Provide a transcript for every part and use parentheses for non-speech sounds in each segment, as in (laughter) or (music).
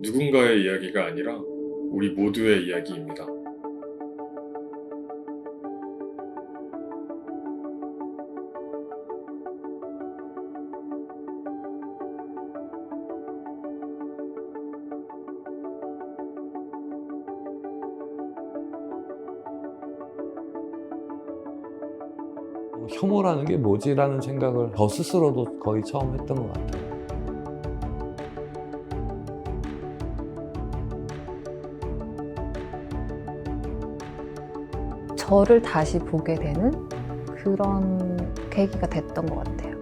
누군가의 이야기가 아니라 우리 모두의 이야기입니다. 혐오라는 게 뭐지라는 생각을 저 스스로도 거의 처음 했던 것 같아요. 저를 다시 보게 되는 그런 계기가 됐던 것 같아요.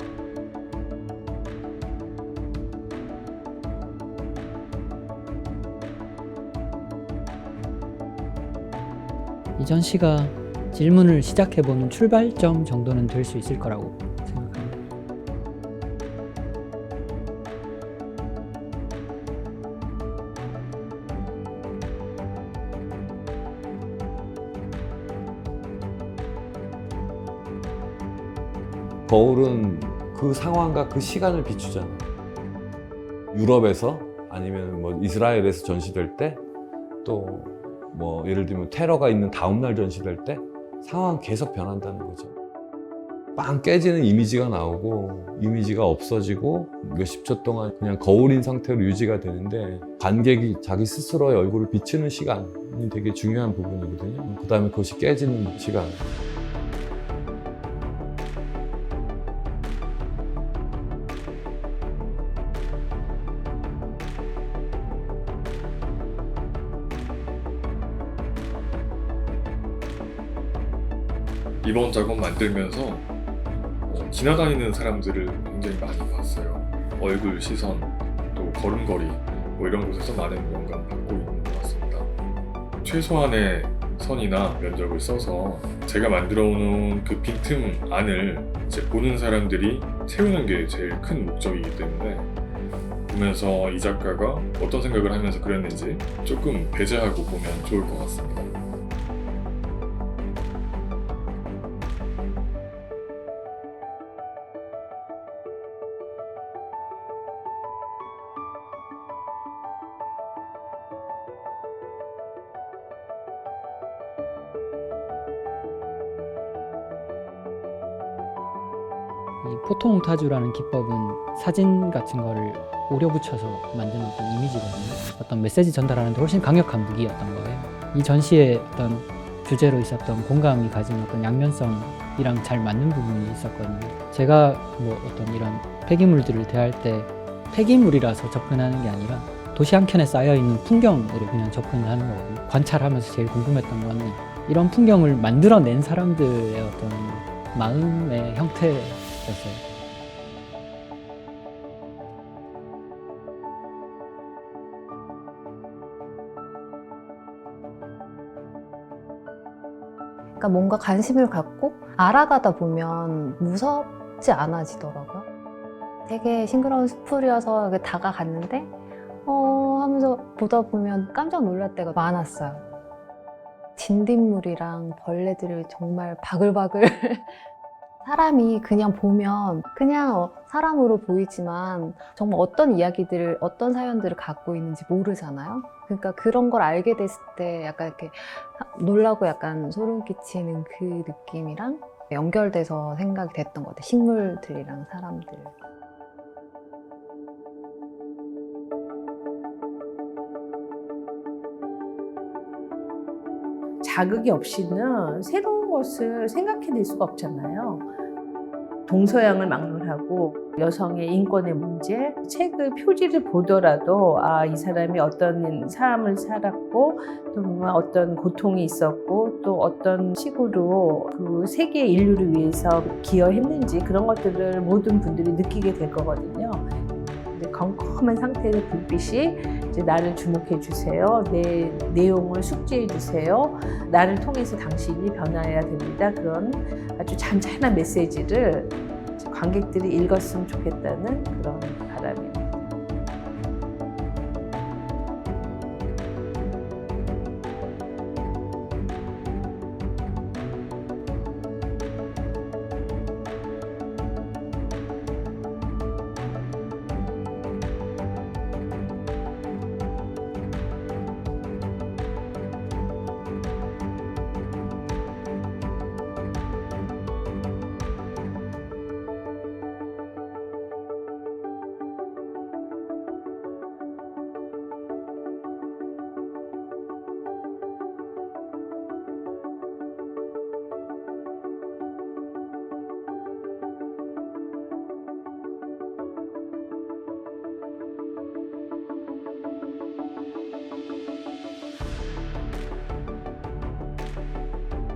이전 씨가 질문을 시작해보는 출발점 정도는 될 수 있을 거라고 거울은 그 상황과 그 시간을 비추잖아요. 유럽에서 아니면 뭐 이스라엘에서 전시될 때 또 뭐 예를 들면 테러가 있는 다음 날 전시될 때 상황 계속 변한다는 거죠. 빵 깨지는 이미지가 나오고 이미지가 없어지고 몇십 초 동안 그냥 거울인 상태로 유지가 되는데 관객이 자기 스스로의 얼굴을 비추는 시간이 되게 중요한 부분이거든요. 그 다음에 그것이 깨지는 시간. 이번 작업 만들면서 어, 지나다니는 사람들을 굉장히 많이 봤어요. 얼굴, 시선, 또 걸음걸이 뭐 이런 곳에서 많은 영감을 받고 있는 것 같습니다. 최소한의 선이나 면적을 써서 제가 만들어 놓은 그 빈틈 안을 이제 보는 사람들이 채우는 게 제일 큰 목적이기 때문에 보면서 이 작가가 어떤 생각을 하면서 그렸는지 조금 배제하고 보면 좋을 것 같습니다. 이 포토몽타주라는 기법은 사진 같은 거를 오려 붙여서 만드는 어떤 이미지거든요. 어떤 메시지 전달하는데 훨씬 강력한 무기였던 거예요. 이 전시의 어떤 주제로 있었던 공감이 가진 어떤 양면성이랑 잘 맞는 부분이 있었거든요. 제가 뭐 어떤 이런 폐기물들을 대할 때 폐기물이라서 접근하는 게 아니라 도시 한켠에 쌓여 있는 풍경으로 그냥 접근을 하는 거거든요. 관찰하면서 제일 궁금했던 건 이런 풍경을 만들어낸 사람들의 어떤 마음의 형태 였어요. 그러니까 뭔가 관심을 갖고 알아가다 보면 무섭지 않아지더라고요. 되게 싱그러운 숲풀이어서 다가갔는데 어 하면서 보다 보면 깜짝 놀랄 때가 많았어요. 진딧물이랑 벌레들이 정말 바글바글 (laughs) 사람이 그냥 보면 그냥 어, 사람으로 보이지만 정말 어떤 이야기들을 어떤 사연들을 갖고 있는지 모르잖아요. 그러니까 그런 걸 알게 됐을 때 약간 이렇게 놀라고 약간 소름 끼치는 그 느낌이랑 연결돼서 생각이 됐던 것 같아요. 식물들이랑 사람들. 자극이 없이는 새로운 것을 생각해낼 수가 없잖아요. 동서양을 막론하고 여성의 인권의 문제, 책의 표지를 보더라도 아, 이 사람이 어떤 삶을 살았고 또 어떤 고통이 있었고 또 어떤 식으로 그 세계 인류를 위해서 기여했는지 그런 것들을 모든 분들이 느끼게 될 거거든요. 컴컴한 상태의 불빛이 이제 나를 주목해 주세요. 내 내용을 숙지해 주세요. 나를 통해서 당신이 변화해야 됩니다. 그런 아주 잔잔한 메시지를 관객들이 읽었으면 좋겠다는 그런 바람입니다.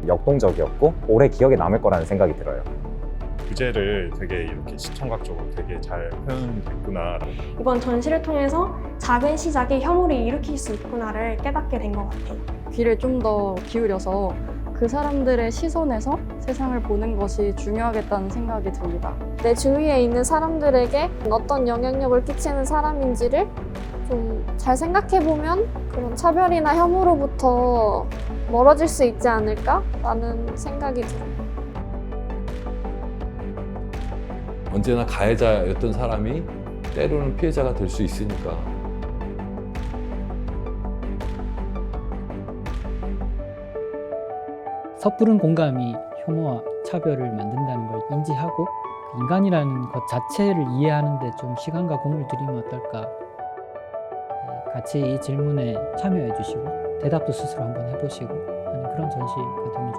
역동적이었고 오래 기억에 남을 거라는 생각이 들어요. 주제를 되게 이렇게 시청각적으로 되게 잘 표현됐구나. 이번 전시를 통해서 작은 시작이 혐오를 일으킬 수 있구나를 깨닫게 된 것 같아요. 귀를 좀 더 기울여서 그 사람들의 시선에서 세상을 보는 것이 중요하겠다는 생각이 듭니다. 내 주위에 있는 사람들에게 어떤 영향력을 끼치는 사람인지를 좀 잘 생각해 보면 그런 차별이나 혐오로부터 멀어질 수 있지 않을까라는 생각이 들어요. 언제나 가해자였던 사람이 때로는 피해자가 될 수 있으니까 섣부른 공감이 혐오와 차별을 만든다는 걸 인지하고 그 인간이라는 것 자체를 이해하는데 좀 시간과 공을 들이면 어떨까. 네, 같이 이 질문에 참여해 주시고 대답도 스스로 한번 해보시고 하는 그런 전시가 되면